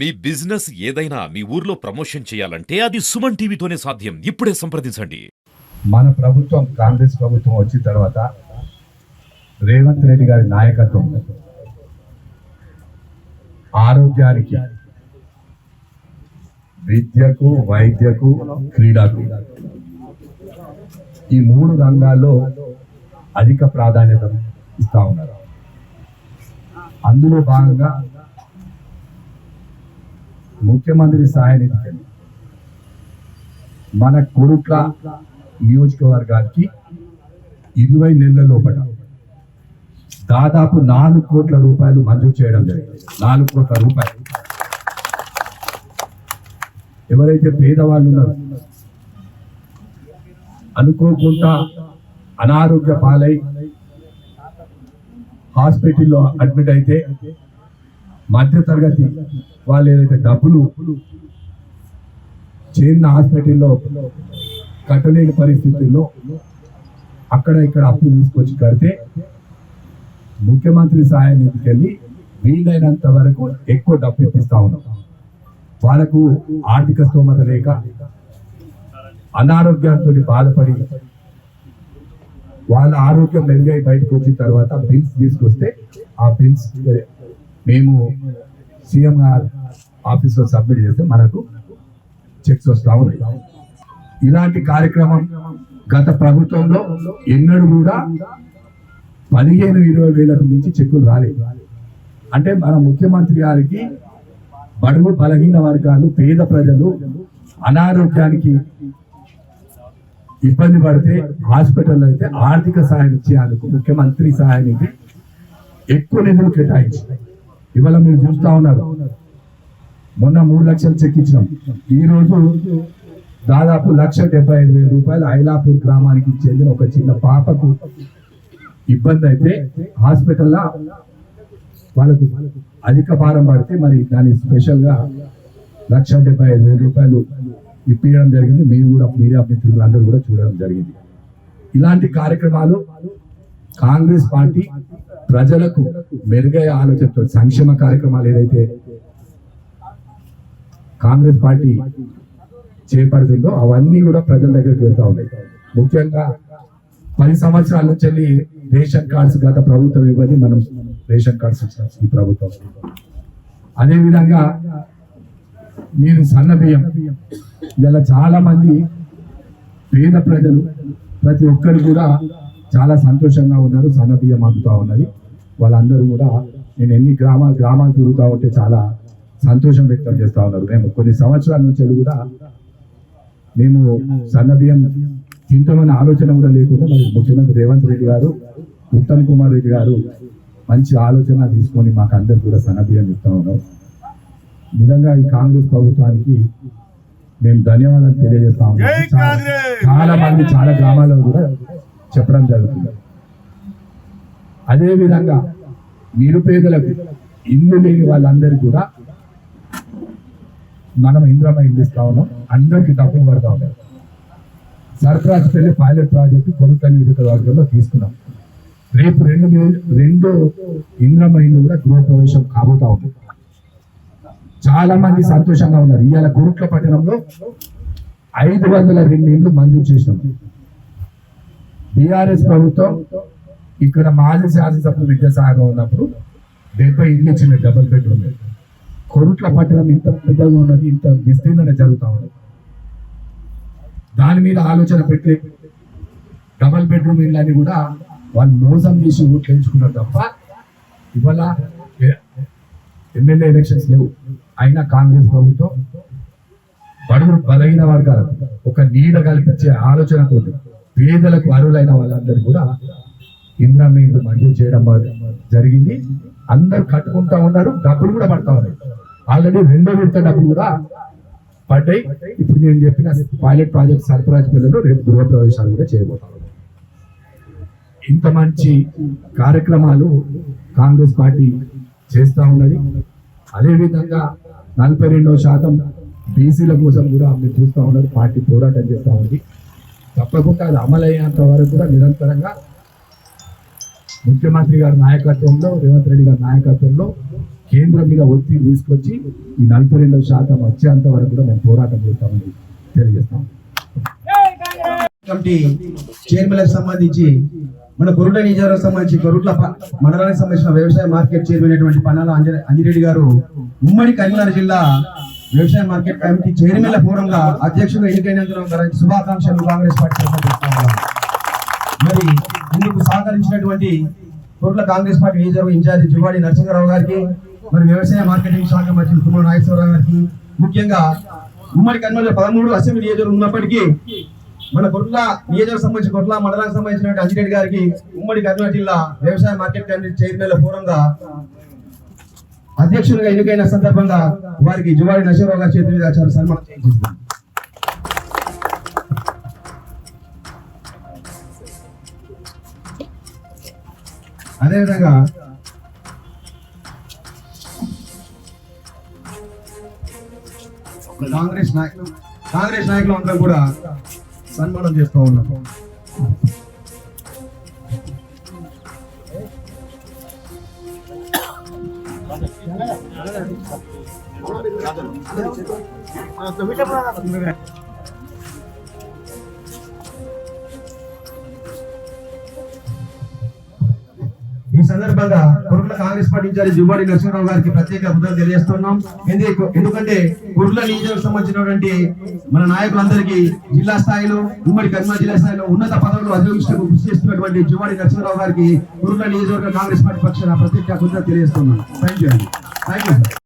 మీ business ఏదైనా మీ ఊర్లో promotion చేయాలంటే అది సుమన్ టీవీతోనే సాధ్యం. ఇప్పుడే సంప్రదించండి. మన ప్రభుత్వం కాంగ్రెస్ ప్రభుత్వం వచ్చిన తర్వాత రేవంత్ రెడ్డి గారి నాయకత్వం ఆరోగ్యానికి విద్యకు వైద్యకు క్రీడకు ఈ మూడు రంగాల్లో అధిక ప్రాధాన్యత ఇస్తా ఉన్నారు. అందులో భాగంగా ముఖ్యమంత్రి సహాయ నిధి మన కొడుట్ల నియోజకవర్గానికి ఇరవై నెలల లోపల దాదాపు నాలుగు కోట్ల రూపాయలు మంజూరు చేయడం జరిగింది. నాలుగు కోట్ల రూపాయలు. ఎవరైతే పేదవాళ్ళు ఉన్నారో అనుకోకుండా అనారోగ్య పాలై హాస్పిటల్లో అడ్మిట్ అయితే మధ్య తరగతి వాళ్ళు ఏదైతే డబ్బులు చేరిన హాస్పిటల్లో కట్టలేని పరిస్థితుల్లో అక్కడ ఇక్కడ అప్పు తీసుకొచ్చి కడితే ముఖ్యమంత్రి సహాయ నిధికి వెళ్ళి వీలైనంత వరకు ఎక్కువ డబ్బు ఇప్పిస్తా ఉన్నాం. వాళ్ళకు ఆర్థిక స్తోమత లేక అనారోగ్యంతో బాధపడి వాళ్ళ ఆరోగ్యం మెరుగై బయటకు వచ్చిన తర్వాత బిల్స్ తీసుకొస్తే ఆ బిల్స్ మేము సీఎం గారు ఆఫీస్లో సబ్మిట్ చేస్తే మనకు చెక్స్ వస్తూ ఉన్నాయి. ఇలాంటి కార్యక్రమం గత ప్రభుత్వంలో ఎన్నడూ కూడా పదిహేను ఇరవై వేలకు మించి చెక్కులు రాలేదు. అంటే మన ముఖ్యమంత్రి గారికి బడుగు బలహీన వర్గాలు పేద ప్రజలు అనారోగ్యానికి ఇబ్బంది పడితే హాస్పిటల్లో అయితే ఆర్థిక సహాయం ఇచ్చేందుకు ముఖ్యమంత్రి సహాయ నిధి ఎక్కువ నిధులు కేటాయించి ఇవాళ మీరు చూస్తా ఉన్నారు. మొన్న మూడు లక్షలు చెక్ ఇచ్చినాం ఈ రోజు దాదాపు లక్ష డెబ్బై ఐదు వేల రూపాయలు ఐలాపూర్ గ్రామానికి చెందిన ఒక చిన్న పాపకు ఇబ్బంది అయితే హాస్పిటల్లో వాళ్ళకు అధిక భారం పడితే మరి దాని స్పెషల్గా లక్ష డెబ్బై ఐదు వేల రూపాయలు ఇప్పించడం జరిగింది. మీరు కూడా మీడియా మిత్రులు అందరూ కూడా చూడడం జరిగింది. ఇలాంటి కార్యక్రమాలు కాంగ్రెస్ పార్టీ ప్రజలకు మెరుగయ్యే ఆలోచనతో సంక్షేమ కార్యక్రమాలు ఏదైతే కాంగ్రెస్ పార్టీ చేపడుతుందో అవన్నీ కూడా ప్రజల దగ్గరికి వెళ్తా ఉన్నాయి. ముఖ్యంగా పది సంవత్సరాల నుంచి వెళ్ళి రేషన్ కార్డ్స్ గత ప్రభుత్వం ఇవ్వని మనం రేషన్ కార్డ్స్ ఇచ్చాం ఈ ప్రభుత్వం. అదేవిధంగా మీరు సన్న బియ్యం ఇలా చాలా మంది పేద ప్రజలు ప్రతి ఒక్కరు కూడా చాలా సంతోషంగా ఉన్నారు సన్న బియ్యం అందుతా ఉన్నది. వాళ్ళందరూ కూడా నేను ఎన్ని గ్రామాలు గ్రామాలు తిరుగుతా ఉంటే చాలా సంతోషం వ్యక్తం చేస్తా ఉన్నారు. మేము కొన్ని సంవత్సరాల నుంచి కూడా మేము సన్న బియ్యం తింటామనే ఆలోచన కూడా లేకుండా మరి ముఖ్యమంత్రి రేవంత్ రెడ్డి గారు ఉత్తమ్ కుమార్ రెడ్డి గారు మంచి ఆలోచన తీసుకొని మాకు అందరు కూడా సన్న బియ్యం ఇస్తా ఉన్నాం నిజంగా ఈ కాంగ్రెస్ ప్రభుత్వానికి మేము ధన్యవాదాలు తెలియజేస్తా ఉన్నాం. చాలా- చాలా మంది చాలా గ్రామాల్లో కూడా చెప్పడం జరుగుతుంది. అదేవిధంగా నిరుపేదలకు ఇల్లు లేని వాళ్ళందరికీ కూడా మనం ఇంద్రమ ఇల్లు ఇస్తా ఉన్నాం అందరికీ డబ్బులు పడతా ఉన్నాం సర్ఫరాజ్ పెళ్ళి పైలట్ ప్రాజెక్టు కొనుక్క నియోజకవర్గంలో తీసుకున్నాం. రేపు రెండు రెండు ఇంద్రమ ఇల్లు కూడా గృహప్రవేశం కాబోతా ఉంది. చాలా మంది సంతోషంగా ఉన్నారు. ఇవాళ గురుట్ల పట్టణంలో ఐదు వందల రెండు ఇండ్లు మంజూరు చేసినాం. బీఆర్ఎస్ ప్రభుత్వం ఇక్కడ మాజీ శాసనసభ్యులు విద్యాసాగర్ ఉన్నప్పుడు డెబ్బై ఇల్లు చిన్న డబుల్ బెడ్రూమ్. కొరుట్ల పట్టణం ఇంత పెద్దగా ఉన్నది ఇంత విస్తీర్ణంగా జరుగుతూ ఉన్నది. దాని మీద ఆలోచన పెట్టి డబల్ బెడ్రూమ్ ఇళ్ళని కూడా వాళ్ళు మోసం చేసి ఓట్లేంచుకున్నారు తప్ప ఇవాళ ఎమ్మెల్యే ఎలక్షన్స్ లేవు. అయినా కాంగ్రెస్ ప్రభుత్వం బడుగు బలహీన వర్గాలకు ఒక నీడ కల్పించే ఆలోచనతో పేదలకు అర్హులైన వాళ్ళందరూ కూడా ఇందిరా మీలు మంజూరు చేయడం జరిగింది. అందరు కట్టుకుంటా ఉన్నారు డబ్బులు కూడా పడతా ఉన్నాయి. ఆల్రెడీ రెండో విడత డబ్బులు కూడా పడ్డాయి. ఇప్పుడు నేను చెప్పిన పైలట్ ప్రాజెక్ట్ సర్ఫరాజ్ పిల్లలు రేపు గృహప్రవేశాలు కూడా చేయబోతాం ఇంత మంచి కార్యక్రమాలు కాంగ్రెస్ పార్టీ చేస్తూ ఉన్నది. అదేవిధంగా నలభై రెండవ శాతం బీసీల కోసం కూడా మీరు చూస్తూ ఉన్నారు పార్టీ పోరాటం చేస్తూ ఉంది. తప్పకుండా అది అమలయ్యేంత వరకు కూడా నిరంతరంగా ముఖ్యమంత్రి గారి నాయకత్వంలో రేవంత్ రెడ్డి గారి నాయకత్వంలో కేంద్రం మీద ఒత్తిడి తీసుకొచ్చి ఈ నలభై రెండవ శాతం వచ్చేంత వరకు కూడా మేము పోరాటం చేస్తామని తెలియజేస్తాం. కమిటీ సంబంధించి మన కొరుట్ల నియోజకవర్గం సంబంధించి కొరుట్ల మండలానికి సంబంధించిన వ్యవసాయ మార్కెట్ చైర్మన్ అయినటువంటి పన్నాల అంజ- గారు ఉమ్మడి కరీంనగర్ జిల్లా వ్యవసాయ మార్కెట్ కమిటీ చైర్మన్ల ఫోరంగా అధ్యక్షుడు ఎన్నికైనందున శుభాకాంక్షలు కాంగ్రెస్ పార్టీ మరి ఇందుకు సహకరించినటువంటి కోట్ల కాంగ్రెస్ పార్టీ నియోజకవర్గ ఇన్ఛార్జి జువాడి నరసింహారావు గారికి మరి వ్యవసాయ మార్కెటింగ్ శాఖ మంత్రి తుమ్మల నాగేశ్వరరావు గారికి ముఖ్యంగా ఉమ్మడి కర్నూలు పదమూడు అసెంబ్లీ నియోజకవర్గం ఉన్నప్పటికీ మన కొట్ల నియోజకవర్గం సంబంధించి కొట్ల మండలానికి సంబంధించిన అజిరెడ్డి గారికి ఉమ్మడి కర్నూలు జిల్లా వ్యవసాయ మార్కెట్ కమిటీ చైర్మన్ల ఫోరంగా అధ్యక్షులుగా ఎన్నికైన సందర్భంగా వారికి జువారి నరసింహారావు గారి చేతి మీద చాలా సన్మానం చేయించింది అదేవిధంగా కాంగ్రెస్ నాయకులు కాంగ్రెస్ నాయకులు అందరం కూడా సన్మానం చేస్తూ ఉన్నాం ఈ సందర్భంగా Korutla Congress party incharge Juvvadi Narasimha Rao గారికి ప్రత్యేక కృతజ్ఞతలు తెలియజేస్తున్నాం. ఎందుకంటే కుర్ల నియోజకవర్గం సంబంధించినటువంటి మన నాయకులందరికీ జిల్లా స్థాయిలో ఉమ్మడి కర్మా జిల్లా స్థాయిలో ఉన్నత పదవులు అధిరోహించడానికి కృషి చేస్తున్నటువంటి జుబాడి నరసింహరావు గారికి కుర్ల నియోజకవర్గ కాంగ్రెస్ పార్టీ పక్షాన ప్రత్యేక కృతజ్ఞతలు తెలియజేస్తున్నాం. Thank you thank you